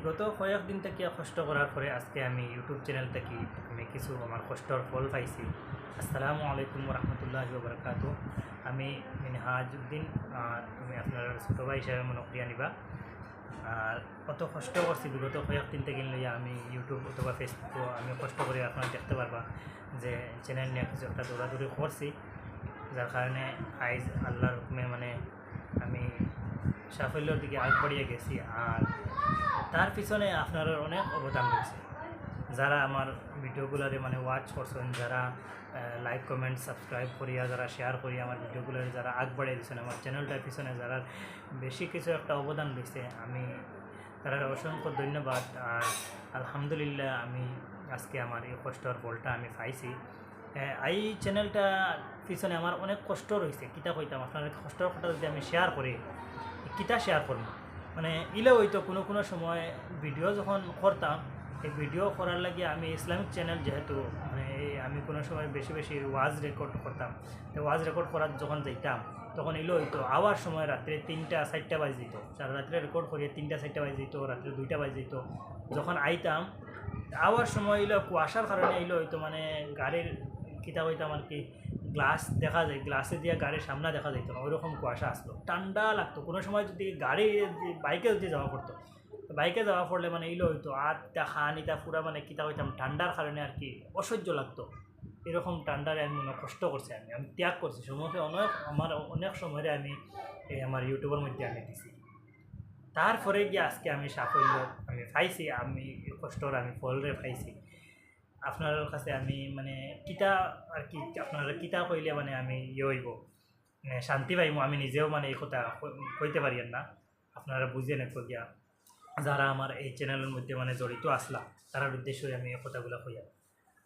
বিগত কয়েকদিন থেকে কষ্ট করার পরে আজকে আমি ইউটিউব চ্যানেল থেকে আমি কিছু আমার কষ্টর ফল পাইছি। আসসালামু আলাইকুম রহমতুল্লাহ বরকাত আমি মিনহাজউদ্দিন আর আমি আপনার ছোটো ভাই হিসাবে মনে করিয়া আর কত কষ্ট করছি বিগত কয়েকদিন থেকে লইয়া আমি ইউটিউব অথবা ফেসবুক আমি কষ্ট করে আপনারা দেখতে পারবা যে চ্যানেল নিয়ে কিছু একটা দৌড়াদৌড়ি করছি যার কারণে আইজ আল্লাহর হুকুমে মানে আমি সাফল্যর দিকে আগবাড়িয়ে গেছি আর তার পিছনে আপনার অনেক অবদান রয়েছে। যারা আমার ভিডিওগুলারে মানে ওয়াচ করছেন, যারা লাইক কমেন্ট সাবস্ক্রাইব করিয়া, যারা শেয়ার করিয়া আমার ভিডিওগুলোর যারা আগবাড়িয়ে দিচ্ছেন আমার চ্যানেলটার পিছনে যারা বেশি কিছু একটা অবদান রয়েছে আমি তারা অসংখ্য ধন্যবাদ। আর আলহামদুলিল্লাহ, আমি আজকে আমার এই কষ্টর ফলটা আমি পাইছি। এই চ্যানেলটা পিছনে আমার অনেক কষ্ট রয়েছে, কিতা কইতাম আপনার কষ্টর কথা যদি আমি শেয়ার করি কিতা শেয়ার করব মানে ইলে হয়তো কোনো কোনো সময় ভিডিও যখন করতাম, এই ভিডিও করার লাগে আমি ইসলামিক চ্যানেল যেহেতু মানে আমি কোনো সময় বেশি বেশি ওয়াজ রেকর্ড করতাম। ওয়াজ রেকর্ড করার যখন যাইতাম, তখন এলো হইতো আওয়ার সময় রাত্রে তিনটা, চারটা বাজে যেত সারা রাত্রে রেকর্ড করিয়ে তিনটা, চারটা বাজে যেত রাত্রে দুইটা বাজে যেত যখন আইতাম, আওয়ার সময় এলো কুয়াশার কারণে এলো হয়তো মানে গাড়ির কিতা হইতাম আর কি গ্লাস দেখা যায় গ্লাসে দিয়ে গাড়ির সামনে দেখা যেত না, ওইরকম কুয়াশা আসলো ঠান্ডা লাগতো। কোনো সময় যদি গাড়ি বাইকে যদি যাওয়া পড়তো বাইকে যাওয়া পড়লে মানে এলো হইতো আটটা খানিটা পুরা মানে কিতা হইতাম ঠান্ডার কারণে আর কি অসহ্য লাগতো। এরকম ঠান্ডারে আমি মনে কষ্ট করছি আমি আমি ত্যাগ করছি। সময় অনেক, আমার অনেক সময় আমি এই আমার ইউটিউবের মধ্যে আমি দিছি। তারপরে গিয়ে আজকে আমি সাফল্য আমি পাইছি, আমি কষ্টর আমি ফলরে পাইছি। আপনার কাছে আমি মানে কিতা আর কি, আপনারা কিতা কইলে মানে আমি ইয়ে হইব। মানে শান্তি পাইব আমি নিজেও মানে এই কথা কইতে পারি না। আপনারা বুঝে নেব গিয়া। যারা আমার এই চ্যানেলের মধ্যে মানে জড়িত আসলা, তারার উদ্দেশ্যে আমি এই কথাগুলো কইয়া।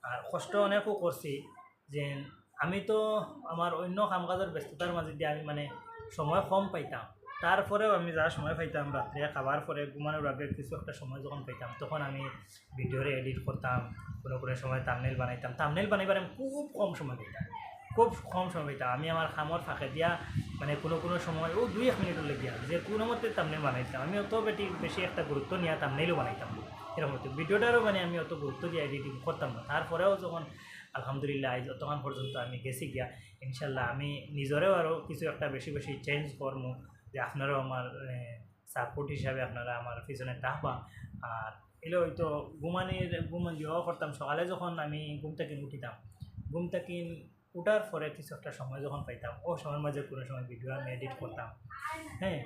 আর কষ্ট অনেকও করছি যে আমি তো আমার অন্য কাম কাজের ব্যস্ততার মাঝে দিয়ে আমি মানে সময় কম পাইতাম। তারপরেও আমি যা সময় পাইতাম, রাত্রে খাবার পরে ঘুমানোর আগে কিছু একটা সময় যখন পাইতাম, তখন আমি ভিডিওরে এডিট করতাম, কোনো কোনো সময় তামনেল বানাইতাম। তামনেল বানাইবার আমি খুব কম সময় পাইতাম, খুব কম সময় পাইতাম। আমি আমার খামর ফাঁকে দিয়া মানে কোনো কোনো সময়, ও দুই এক মিনিট লেগে যে কোনো মতে তামনেল বানাইতাম। আমি অত বেটি বেশি একটা গুরুত্ব নিয়ে তামনেলও বানাইতাম। এরকম হতো ভিডিওটারও মানে আমি অত গুরুত্ব দিয়ে এডিটিং করতাম না। তারপরেও যখন, আলহামদুলিল্লাহ আজ তখন পর্যন্ত আমি গেছি গিয়া, ইনশাল্লাহ আমি নিজরেও আরও কিছু একটা বেশি বেশি চেঞ্জ করব যে আপনারাও আমার সাপোর্ট হিসাবে আপনারা আমার পিছনে থাকবা। আর এলে হয়তো ঘুমানির ঘুম ইয়েও করতাম। সকালে যখন আমি ঘুম থেকে উঠিতাম, ঘুম থেকে উঠার পরে কিছু একটা সময় যখন পাইতাম, ও সময়ের মাঝে কোনো সময় ভিডিও আমি এডিট করতাম। হ্যাঁ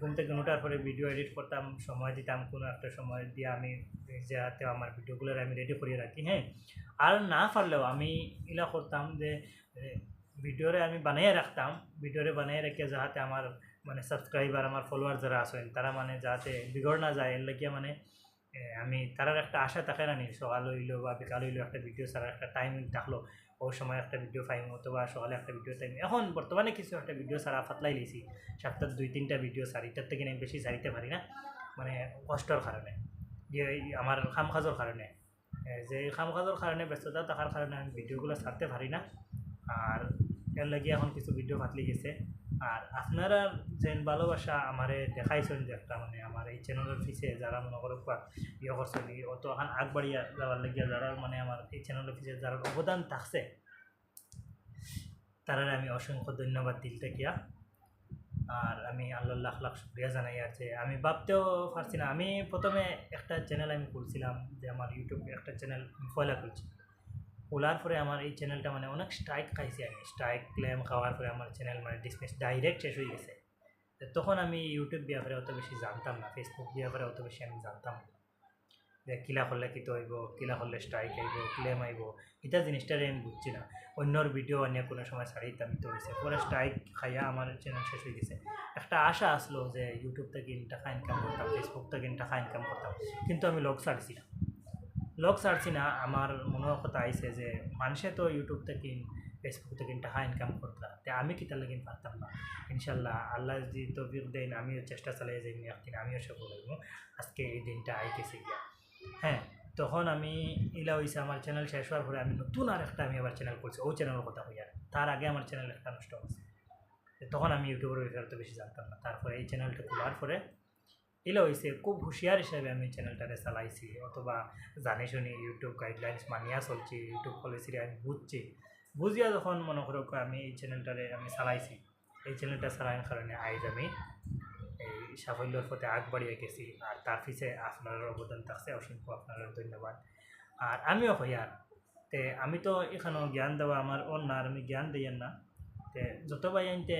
ঘুম থেকে ওঠার পরে ভিডিও এডিট করতাম, সময় দিতাম, কোনো একটা সময় দিয়ে আমি যাতে আমার ভিডিওগুলো আমি রেডি করিয়ে রাখি হ্যাঁ। আর না পারলেও আমি ইলা করতাম যে ভিডিওরে আমি বানিয়ে রাখতাম। ভিডিওরে বানিয়ে রেখে যাহাতে আমার মানে সাবস্ক্রাইবার আমার ফলোয়ার যারা আছেন, তারা মানে যাতে বিগড় না যায়, এর লাগিয়া মানে আমি তারার একটা আশা থাকে না নি সকাল হইল বা বিকাল হইল, একটা ভিডিও ছাড়া একটা টাইম থাকল ওই সময় একটা ভিডিও পাইম বা সকালে একটা ভিডিও টাইম এখন বর্তমানে কিছু একটা ভিডিও ছাড়া ফাতলাই লিছি সপ্তাহ দুই তিনটা ভিডিও সারিটার থেকে আমি বেশি সারিতে পারি না মানে কষ্টর কারণে যে আমার খাম কাজের কারণে যে খাম কাজের কারণে ব্যস্ততা থাকার কারণে আমি ভিডিওগুলো ছাড়তে পারি না, আর এর লাগে এখন কিছু ভিডিও ফাতলি গেছে আর আপনারা যেন ভালোবাসা আমারে দেখাইছেন যে একটা মানে আমার এই চ্যানেলের পিছে যারা মনে করো ইয়ে করছেন অত এখন আগবাড়িয়া যাওয়ার লাগিয়া যারা মানে আমার এই চ্যানেলের পিছে যারা অবদান থাকছে তারা আমি অসংখ্য ধন্যবাদ দিল থাকিয়া। আর আমি আল্লাহ লাখ লাখ শুক্রিয়া জানাই যে আমি ভাবতেও পারছি না। আমি প্রথমে একটা চ্যানেল আমি খুলছিলাম যে আমার ইউটিউবে একটা চ্যানেল ফয়লা খুলছি খোলার পরে আমার এই চ্যানেলটা মানে অনেক স্ট্রাইক খাইছি আমি স্ট্রাইক ক্লেম খাওয়ার পরে আমার চ্যানেল মানে ডিসমিস ডাইরেক্ট শেষ হয়ে গেছে। তখন আমি ইউটিউব ব্যাপারে অত বেশি জানতাম না ফেসবুক ব্যাপারে অত বেশি আমি জানতাম না। যে কিলা করলে কিতো হইব, কিলা করলে স্ট্রাইক আইব ক্লেম আইব এটা জিনিসটারে আমি বুঝছি না। অন্যর ভিডিও অন্য কোনো সময় ছাড়িতাম তো হয়েছে পরে স্ট্রাইক খাইয়া আমার চ্যানেল শেষ হয়ে গেছে। একটা আশা আসলো যে ইউটিউব থেকে টাকা ইনকাম করতাম ফেসবুক থেকে টাকা ইনকাম করতাম, কিন্তু আমি লগ ছাড়ছি না। লগ ছাড়ছি না আমার মনে কথা আইসে যে মানুষে তো ইউটিউব থেকে ফেসবুক থেকে টাকা ইনকাম করতাম তে আমি কিতা লাগিন পারতাম না? ইনশাল্লাহ আল্লাহ যদি তৌফিক দেন, আমিও চেষ্টা চালিয়ে যাই একদিন আমিও সফল হইব। আজকে এই দিনটা আইতেছে গিয়া। হ্যাঁ তখন আমি ইলা হয়েছে আমার চ্যানেল শেষ হওয়ার পরে আমি নতুন আর একটা আমি আবার চ্যানেল করছি ওই চ্যানেলের কথা হইয়া তার আগে আমার চ্যানেল একটা নষ্ট হয়েছে তখন আমি ইউটিউবের ব্যাপারে তো বেশি জানতাম না। তারপরে এই চ্যানেলটা খোলার পরে এলে হয়েছে খুব হুঁশিয়ার হিসাবে আমি চ্যানেলটারে চালাইছি। অথবা জানি শুনি ইউটিউব গাইডলাইন্স মানিয়া চলছি ইউটিউব পলিসিরে আমি বুঝছি। বুঝিয়া যখন মনে করো আমি এই চ্যানেলটারে আমি চালাইছি, এই চ্যানেলটা চালানোর কারণে আইজ আমি এই সাফল্যর পথে আগ বাড়িয়ে গেছি। আর তার পিছে আপনার অবদান থাকছে, অসংখ্য আপনার ধন্যবাদ। আর আমিও হইয়ার। তে আমি তো এখানেও জ্ঞান দেওয়া আমার অন না আর আমি জ্ঞান দিয়েন না। তে যত ভাই আনতে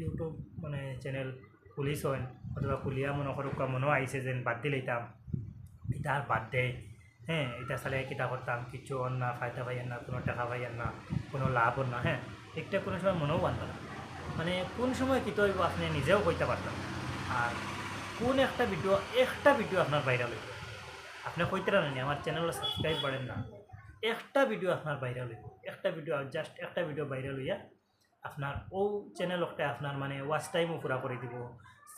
ইউটিউব মানে চ্যানেল খুলিছ অথবা খুলিয়া মনে করো মনে আইছে যেন বাদ দিলাইতাম এটা আর বাদ দেয় হ্যাঁ এটা চালে কিতা করতাম কিছু অন না ফায়দা পাইয়েন না কোনো টাকা পাইয়েন না কোনো লাভ না হ্যাঁ একটা কোনো সময় মনেও বান্ধব না মানে কোন সময় কী হইব আপনি নিজেও কইতে পারতাম আর কোন একটা ভিডিও একটা ভিডিও আপনার ভাইরাল হইব আপনি কইতে পারেন আমার চ্যানেলে সাবস্ক্রাইব করেন না। একটা ভিডিও আপনার ভাইরাল হইব একটা ভিডিও জাস্ট একটা ভিডিও ভাইরাল হইয়া আপনার ও চ্যানেলটা আপনার মানে ওয়াচ টাইমও পুরা করে দিব।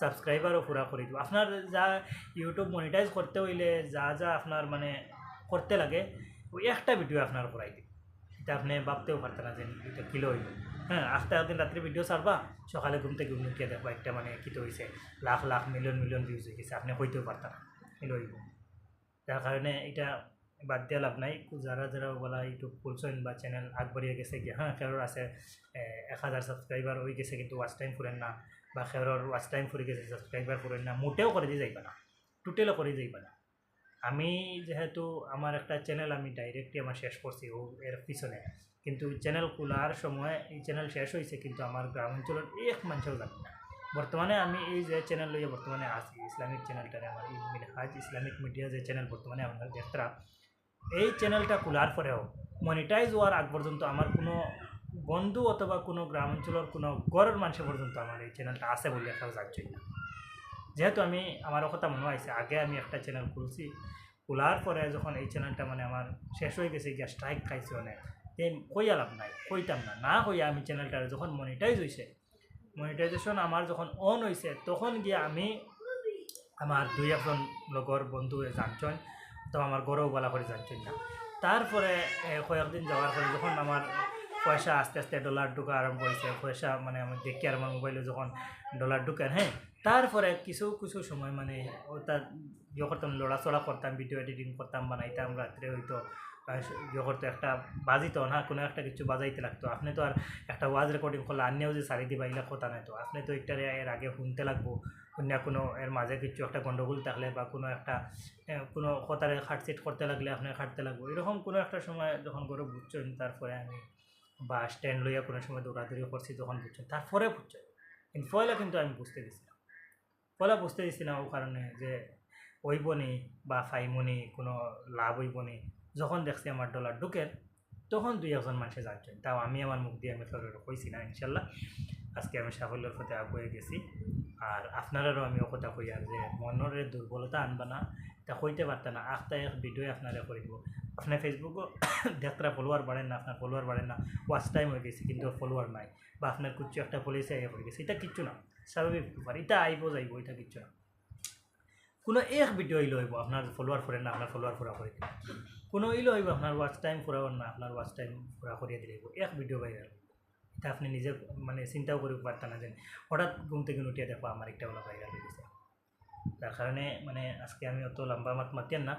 সাবস্ক্রাইবারও পুরা করে দিব। আপনার যা ইউটিউব মনিটাইজ করতে হইলে যা যা আপনার মানে করতে লাগে, ওই একটা ভিডিও আপনার করাই দিব এটা আপনি ভাবতেও পারতেন না যে এটা কিলো হইল হ্যাঁ আস্তে একদিন রাত্রে ভিডিও ছাড়বা, সকালে ঘুম থেকে ঘুম উঠিয়ে দেখবা একটা মানে কিতো হয়েছে lakh lakh million million views হয়ে গেছে আপনি হইতেও পারতেন না। কিলো হইব যার কারণে এটা বাদ দিয়া লাভ নাই। যারা যারা বলা ইউটিউব খুলছেন বা চ্যানেল আগবাড়িয়ে গেছে গিয়ে হ্যাঁ খেরোর আছে এক হাজার সাবস্ক্রাইবার হয়ে গেছে কিন্তু ওয়াচ টাইম ফুরেন না। বা খেরোর ওয়াচ টাইম ফুরে গেছে সাবস্ক্রাইবার ফুরেন না। মোটেও করে দিয়ে যাইবা না। টোটেলও করে যাইবা না। আমি যেহেতু আমার একটা চ্যানেল আমি ডাইরেক্টলি আমার শেষ করছি ও এর পিছনে। কিন্তু চ্যানেল খোলার সময়, এই চ্যানেল শেষ হয়েছে কিন্তু আমার গ্রাম অঞ্চলের এক মানুষও জানি না বর্তমানে আমি এই যে চ্যানেল লইয়া বর্তমানে আছি ইসলামিক চ্যানেলটারে আমার ইসলামিক মিডিয়া যে চ্যানেল বর্তমানে আপনার দেখতরা এই চ্যানেলটা খোলার পরেও মনিটাইজ হওয়ার আগ পর্যন্ত আমার কোনো বন্ধু অথবা কোনো গ্রাম কোনো গড়ের মানুষের পর্যন্ত আমার এই চ্যানেলটা আছে বলে একটা যাচ্ছই না। যেহেতু আমি আমার কথা মনে হয়েছে আগে আমি একটা চ্যানেল খুলছি, খোলার পরে যখন এই চ্যানেলটা মানে আমার শেষ হয়ে গেছে, গিয়া স্ট্রাইক খাইছে অনেক। তে কইয়া লাভ নাই, কইতাম না। না কইয়া আমি চ্যানেলটা যখন মনিটাইজ হয়েছে মনিটাইজেশন আমার যখন অন হয়েছে তখন গিয়া আমি আমার দুই একজন লগর বন্ধু জানছেন তো আমার গরও বলা করে জানছেন না। তারপরে কয়েকদিন যাওয়ার পরে যখন আমার পয়সা আস্তে আস্তে ডলার ঢুকা আরম্ভ হয়েছে, পয়সা মানে আমি দেখি আর আমার মোবাইলে যখন ডলার ঢুকেন হ্যাঁ তারপরে কিছু কিছু সময় মানে ওটা ইয়ে করতাম, লড়াচড়া করতাম ভিডিও এডিটিং করতাম, বানাইতাম রাত্রে হয়তো ইয়ে করতো, একটা বাজিত না, কোনো একটা কিছু বাজাইতে লাগতো। আপনি তো আর একটা ওয়াজ রেকর্ডিং করলে আনিও যে সারি দিবা, এগুলো কথা নাই তো। আপনি তো একটা এর আগে শুনতে লাগবো। শুনিয়া কোনো এর মাঝে কিছু একটা গণ্ডগোল থাকলে বা কোনো একটা কোনো কথারে খাটচিট করতে লাগলে আপনি খাটতে লাগবো। এরকম কোনো একটা সময় যখন গরু বুঝছেন, তারপরে আমি বা স্ট্যান্ড লইয়া কোনো সময় দৌড়াদৌড়ি করছি, তখন বুঝছেন। তারপরে বুঝছেন। কিন্তু পয়লা কিন্তু আমি বুঝতে দিছি না। পয়লা বুঝতে দিছি না ও কারণে যে ওইবনি বা ফাইমনি কোনো লাভ হইবনি যখন দেখছি আমার ডলার ঢুকের তখন দুই একজন মানুষে জানছেন। তাও আমি আমার মুখ দিয়ে আমি কইছি না, ইনশাল্লাহ। আজকে আমি সাফল্যের পথে আগুয়ে গেছি। আর আপনারারও আমি কথা কই আর যে মনের দুর্বলতা আনবা না, তা কইতে পারত না আখটা এক ভিডিও আপনারা করিব। আপনার ফেসবুকও দেখতরা ফলোয়ার বাড়েন না, আপনার ফলোয়ার বাড়েন না ওয়াচ টাইম হয়ে গেছে কিন্তু ফলোয়ার নাই বা আপনার কিছু একটা পলিসি আইয়া হয়ে গেছে, এটা কিচ্ছু না, স্বাভাবিক ব্যাপার, এটা আইব যাইব, এটা কিচ্ছু না। কোনো এক ভিডিও ইলো হইব, আপনার ফলোয়ার করেন না, আপনার ফলোয়ার পুরা করে কোনো ইলো হইব, আপনার ওয়াচ টাইম ফুরাবার না, আপনার ওয়াচ টাইম পুরা করিয়ে দিলে এক ভিডিও ভাইরাল এটা আপনি নিজে মানে চিন্তাও করতে পারতেন না যে হঠাৎ ঘুম থেকে উঠিয়ে দেখো আমার একটা ওলা ভাইরাল হয়ে গেছে। তার কারণে মানে আজকে আমি অত লম্বা মাত মাতেন না।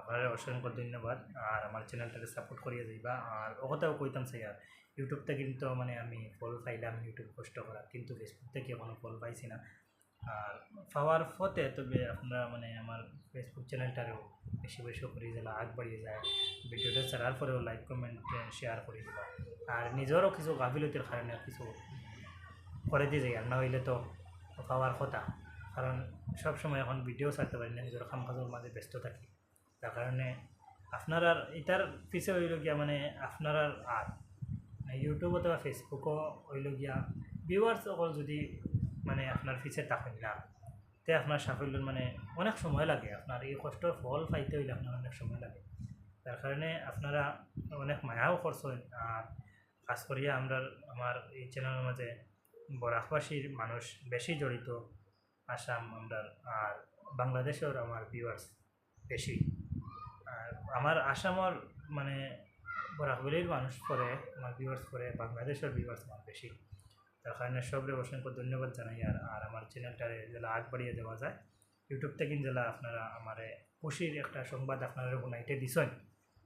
আপনার অসংখ্য ধন্যবাদ। আর আমার চ্যানেলটাকে সাপোর্ট করিয়ে যাইবা আর ও কথাও কইতাম চাই আর ইউটিউব থেকে কিন্তু মানে আমি ফল পাইলাম ইউটিউব কষ্ট করা কিন্তু ফেসবুক থেকে কোনো ফল পাইছি না। আর পাওয়ার ফতে তবে আপনারা মানে আমার ফেসবুক চ্যানেলটারেও বেশি বেশি করে দিলা আগ যায়। ভিডিওটা ছাড়ার পরেও লাইক কমেন্ট শেয়ার করে দিবা। আর নিজেরও কিছু গাফিলতির কারণে কিছু করে দিয়ে যাই, আর না হইলে তো পাওয়ার কথা। কারণ সবসময় এখন ভিডিও ছাড়তে পারি না, নিজের কাম কাজের মাঝে ব্যস্ত থাকি। তার কারণে আপনার আর এটার পিছে হইল গিয়া মানে আপনার আর ইউটিউব অথবা ফেসবুকও হইল গিয়া ভিউয়ার্স সকল যদি মানে আপনার পিছে থাকেন না তে আপনার সাফল্যের মানে অনেক সময় লাগে। আপনার এই কষ্টর ফল পাইতে হইলে আপনার অনেক সময় লাগে। তার কারণে আপনারা অনেক মায়াও করছেন আর খাস করিয়া আমরা আমার এই চ্যানেলের মাঝে বরাকবাসীর মানুষ বেশি জড়িত। আসাম আমরা আর বাংলাদেশের আমার ভিউয়ার্স বেশি আর আমার আসামর মানে বরাকবেলির মানুষ পরে আমার ভিউয়ার্স পরে বাংলাদেশের ভিউয়ার্স আমার বেশি তার কারণে সবরে অসংখ্য ধন্যবাদ জানাই, আর আর আমার চ্যানেলটারে যেটা আগ বাড়িয়ে দেওয়া যায়। ইউটিউব থেকে যেটা আপনারা আমার খুশির একটা সংবাদ আপনারা শুনাইতে দিছেন,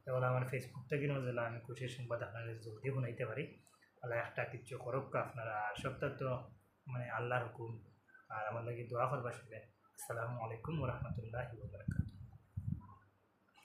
তাহলে আমার ফেসবুক থেকেও যেটা আমি খুশির সংবাদ আপনারা জলদি শুনাইতে পারি। আল্লাহ একটা কিচ্ছু করক, আপনারা আর সবটা তো মানে আল্লাহর হুকুম, আর আমার লাগে দোয়া করবার সাথে আসসালামু আলাইকুম রহমতুল্লাহ বরকাত